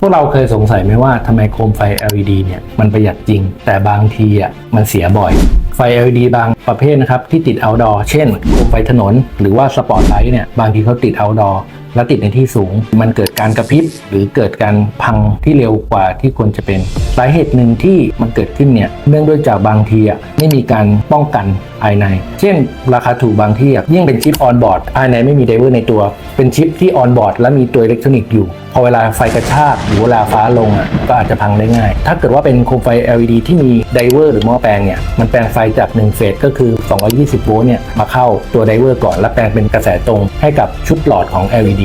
พวกเราเคยสงสัยไหมว่าทำไมโคมไฟ LED เนี่ยมันประหยัดจริง แต่บางทีอะมันเสียบ่อย ไฟ LED บางประเภทนะครับที่ติด outdoor เช่นโคมไฟถนน หรือว่าสปอตไลท์เนี่ยบางทีเขาติด outdoor และติดในที่สูง มันเกิดการกระพริบ หรือเกิดการพังที่เร็วกว่าที่ควรจะเป็น สาเหตุหนึ่งที่มันเกิดขึ้นเนี่ยเนื่องด้วยจากบางทีอะไม่มีการป้องกันายใน เช่น ราคาถูกบางที่ยิ่งเป็นชิปออนบอร์ดภายในไม่มีไดเวอร์ในตัว เป็นชิปที่ออนบอร์ดและมีตัวอิเล็กทรอนิกส์อยู่ พอเวลาไฟกระชากหรือเวลาฟ้าลงอะก็อาจจะพังได้ง่าย ถ้าเกิดว่าเป็นโคมไฟ LED ที่มีไดเวอร์หรือหม้อแปลงเนี่ยมันแปลงไฟจาก1เฟสก็คือ 220 โวลต์เนี่ยมาเข้าตัวไดเวอร์ก่อนแล้วแปลงเป็นกระแสตรงให้กับชุดหลอดของ LED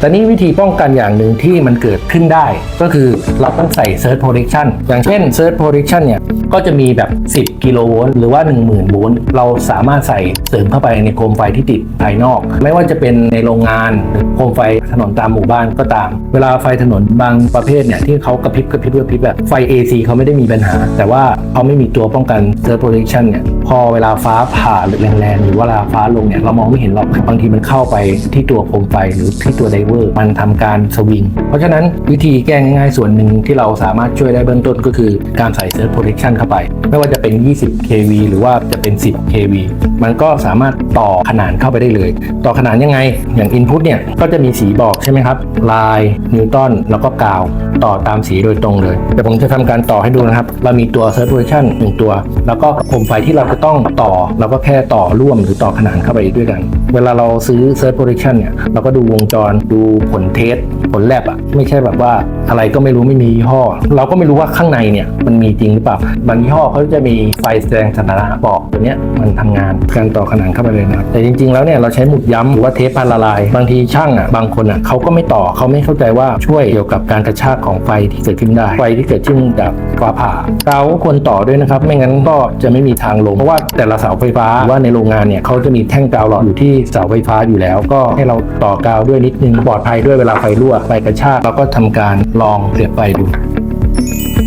แต่นี่วิธีป้องกันอย่างหนึ่งที่มันเกิดขึ้นได้ ก็คือเราต้องใส่ Surge Protection อย่างเช่น Surge Protection เนี่ยก็จะมีแบบ 10 กิโลโวลต์หรือว่า 10,000 โวลต์เราราสามารถใส่เสริมเข้าไปในโคมไฟที่ติดภายนอก ไม่ว่าจะเป็นในโรงงานหรือโคมไฟถนนตามหมู่บ้านก็ตาม เวลาไฟถนนบางประเภทเนี่ยที่เขากระพริบกระพริบกระพริบแบบไฟ AC เขาไม่ได้มีปัญหา แต่ว่าเขาไม่มีตัวป้องกัน Surge Protection เนี่ย พอเวลาฟ้าผ่าหรือแรงๆหรือเวลาฟ้าลงเนี่ยเรามองไม่เห็นหรอกบางทีมันเข้าไปที่ตัวโคมไฟหรือที่ตัวไดเวอร์มันทำการสวิง เพราะฉะนั้นวิธีแก้ง่ายๆส่วนหนึ่งที่เราสามารถช่วยได้เบื้องต้นก็คือการใส่ Surge Protection เข้าไป ไม่ว่าจะเป็น 20 kV หรือว่าจะเป็น 10 kV มันก็สามารถต่อขนานเข้าไปได้เลย ต่อขนานยังไงอย่าง Input เนี่ยก็จะมีสีบอกใช่ไหมครับลายนิวตันแล้วก็กาว ต่อตามสีโดยตรงเลยเดี๋ยวผมจะทำการต่อให้ดูนะครับ เรามีตัว Surge Protection หนึ่งตัว แล้วก็โคมไฟที่เราจะต้องต่อเราก็แค่ต่อร่วมหรือต่อขนานเข้าไปด้วยกัน เวลาเราซื้อ Search Prediction เนี่ยเราก็ดูวงจรดูผลเทสผลแลบอะไม่ใช่แบบว่า อะไรก็ไม่รู้ไม่มียี่ห้อ เราก็ไม่รู้ว่าข้างในเนี่ยมันมีจริงหรือเปล่า บางยี่ห้อเขาจะมีไฟแสดงสถานะบอกตัวเนี้ยมันทำงานการต่อขนานเข้าไปเลยนะครับแต่จริง ๆ แล้วเนี่ยเราใช้หมุดย้ำหรือว่าเทปพันละลาย บางทีช่างอะบางคนอะเขาก็ไม่ต่อเขาไม่เข้าใจว่าช่วยเกี่ยวกับการกระชากของไฟที่เกิดขึ้นได้ ไฟที่เกิดขึ้นจากฟ้าผ่าเราก็ควรต่อด้วยนะครับ ไม่งั้นก็จะไม่มีทางลงเพราะว่าแต่ละเสาไฟฟ้าว่าในโรงงานเนี่ยเขาจะมีแท่งกาวหลอดอยู่ที่เสาไฟฟ้าอยู่แล้ว ก็ให้เราต่อกาวด้วยนิดนึงปลอดภัยด้วยเวลาไฟรั่วไฟกระชากเราก็ทำการลองเสียบไฟดู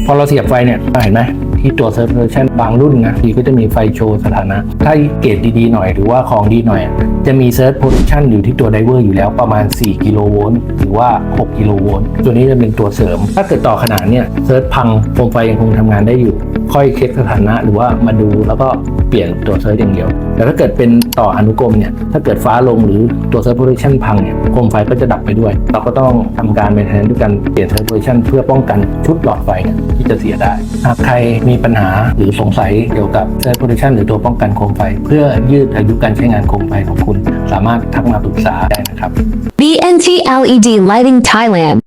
พอเราเสียบไฟเนี่ยเห็นไหมที่ตัวเซอร์ฟเ r ชันบางรุ่นนะทีก็จะมีไฟโชว์สถานะ ถ้าเกรดดีๆหน่อยหรือว่าของดีหน่อย จะมีเซิร์ชโพซิชันอยู่ที่ตัวไดเวอร์อยู่แล้วประมาณ 4 กิโลโวลต์หรือว่า 6 กิโลโวลต์ตัวนี้จะเป็นตัวเสริม ถ้าเกิดต่อขนาดเนี่ยเซิร์ชพังโคมไฟยังคงทำงานได้อยู่ ค่อยเช็คสถานะหรือว่ามาดูแล้วก็ ลี่ยนตัวเซิร์ชอย่างเดียว แต่ถ้าเกิดเป็นต่ออนุกรมเนี่ย ถ้าเกิดฟ้าลงหรือตัวเซิร์ชโพซิชันพังเนี่ยโคมไฟก็จะดับไปด้วย เราก็ต้องทำการเมนเทนด้วยการเปลี่ยนเซิร์ชโพซิชันเพื่อป้องกันชุดหลอดไฟเนี่ยที่จะเสียได้ หากใครมีปัญหาหรือสงสัยเกี่ยวกับเซิร์ชโพซิชันหรือตัวป้องกันโคมไฟ เพื่อยืดอายุการใช้งานโคมไฟของคุณ สามารถทักมาปรึกษาได้นะครับ BNT LED Lighting Thailand